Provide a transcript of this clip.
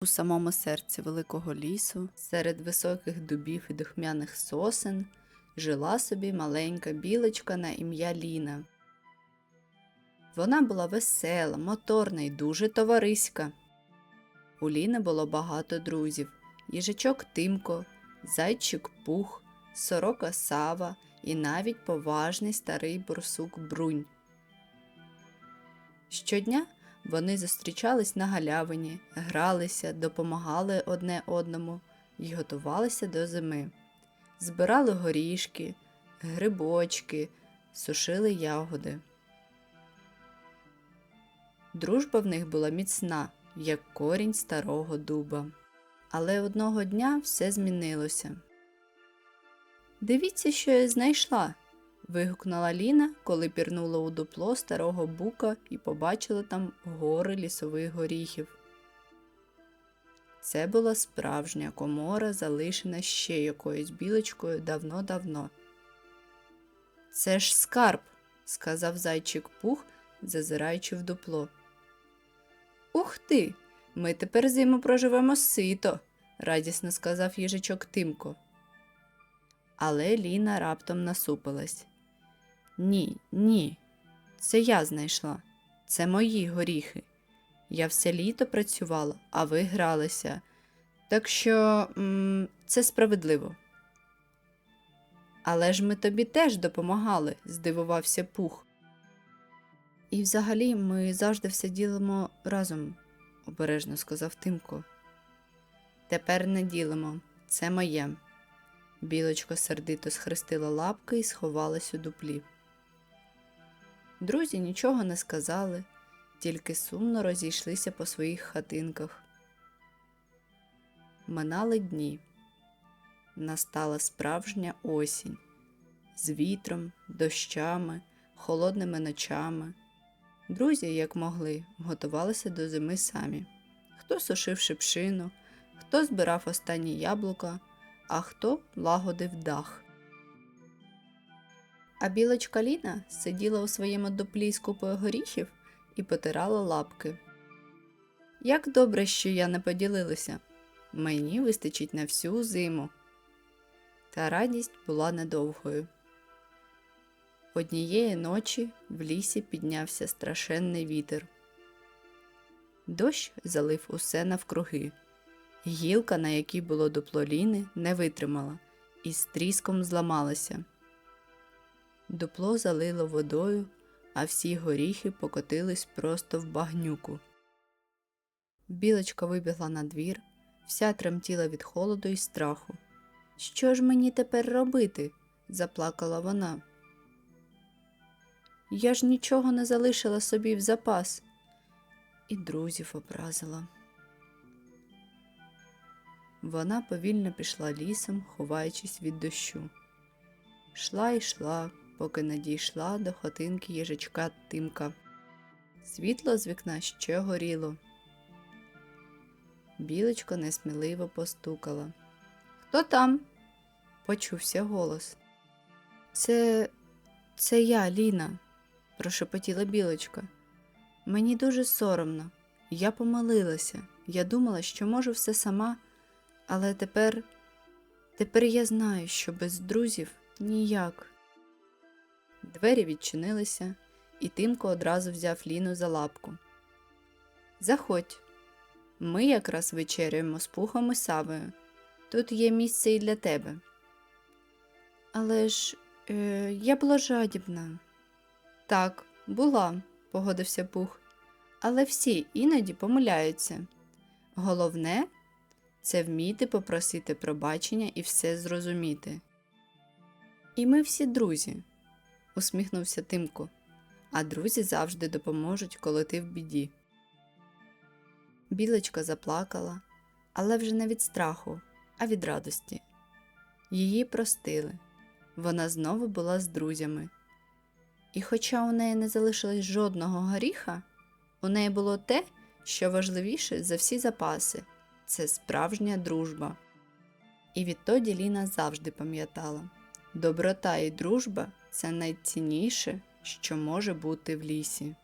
У самому серці великого лісу, серед високих дубів і духмяних сосен, жила собі маленька білочка на ім'я Ліна. Вона була весела, моторна і дуже товариська. У Ліни було багато друзів: їжачок Тимко, зайчик Пух, сорока Сава і навіть поважний старий бурсук Брунь. Щодня вони зустрічались на галявині, гралися, допомагали одне одному і готувалися до зими. Збирали горішки, грибочки, сушили ягоди. Дружба в них була міцна, як корінь старого дуба. Але одного дня все змінилося. Дивіться, що я знайшла. Вигукнула Ліна, коли пірнула у дупло старого бука і побачила там гори лісових горіхів. Це була справжня комора, залишена ще якоюсь білочкою давно-давно. Це ж скарб, сказав зайчик Пух, зазираючи в дупло. Ух ти! Ми тепер зиму проживемо сито, радісно сказав їжачок Тимко. Але Ліна раптом насупилась. Ні, ні, це я знайшла. Це мої горіхи. Я все літо працювала, а ви гралися. Так що м, це справедливо. Але ж ми тобі теж допомагали, здивувався Пух. І взагалі ми завжди все ділимо разом, обережно сказав Тимко. Тепер не ділимо, це моє. Білочка сердито схрестила лапки і сховалась у дуплі. Друзі нічого не сказали, тільки сумно розійшлися по своїх хатинках. Минали дні. Настала справжня осінь з вітром, дощами, холодними ночами. Друзі, як могли, готувалися до зими самі. Хто сушив шипшину, хто збирав останні яблука, а хто лагодив дах. А білочка Ліна сиділа у своєму дуплі з купою горіхів і потирала лапки. Як добре, що я не поділилася. Мені вистачить на всю зиму. Та радість була недовгою. Однієї ночі в лісі піднявся страшенний вітер. Дощ залив усе навкруги. Гілка, на якій було дупло ліни, не витримала і з тріском зламалася. Дупло залило водою, а всі горіхи покотились просто в багнюку. Білочка вибігла на двір, вся тремтіла від холоду і страху. Що ж мені тепер робити? заплакала вона. Я ж нічого не залишила собі в запас, і друзів образила. Вона повільно пішла лісом, ховаючись від дощу. Шла й йшла, поки не дійшла до хатинки їжачка Тимка. Світло з вікна ще горіло. Білочка несміливо постукала. Хто там? почувся голос. Це це я, Ліна, прошепотіла білочка. Мені дуже соромно. Я помилилася. Я думала, що можу все сама, але тепер, тепер я знаю, що без друзів ніяк. Двері відчинилися, і Тимко одразу взяв Ліну за лапку. Заходь, ми якраз вечеряємо з пухом і савою. Тут є місце і для тебе. Але ж е, я була жадібна. Так, була, погодився Пух. Але всі іноді помиляються. Головне це вміти попросити пробачення і все зрозуміти. І ми всі друзі, усміхнувся Тимко, а друзі завжди допоможуть, коли ти в біді. Білочка заплакала, але вже не від страху, а від радості. Її простили. Вона знову була з друзями. І хоча у неї не залишилось жодного горіха, у неї було те, що важливіше за всі запаси це справжня дружба. І відтоді Ліна завжди пам'ятала доброта і дружба це найцінніше, що може бути в лісі.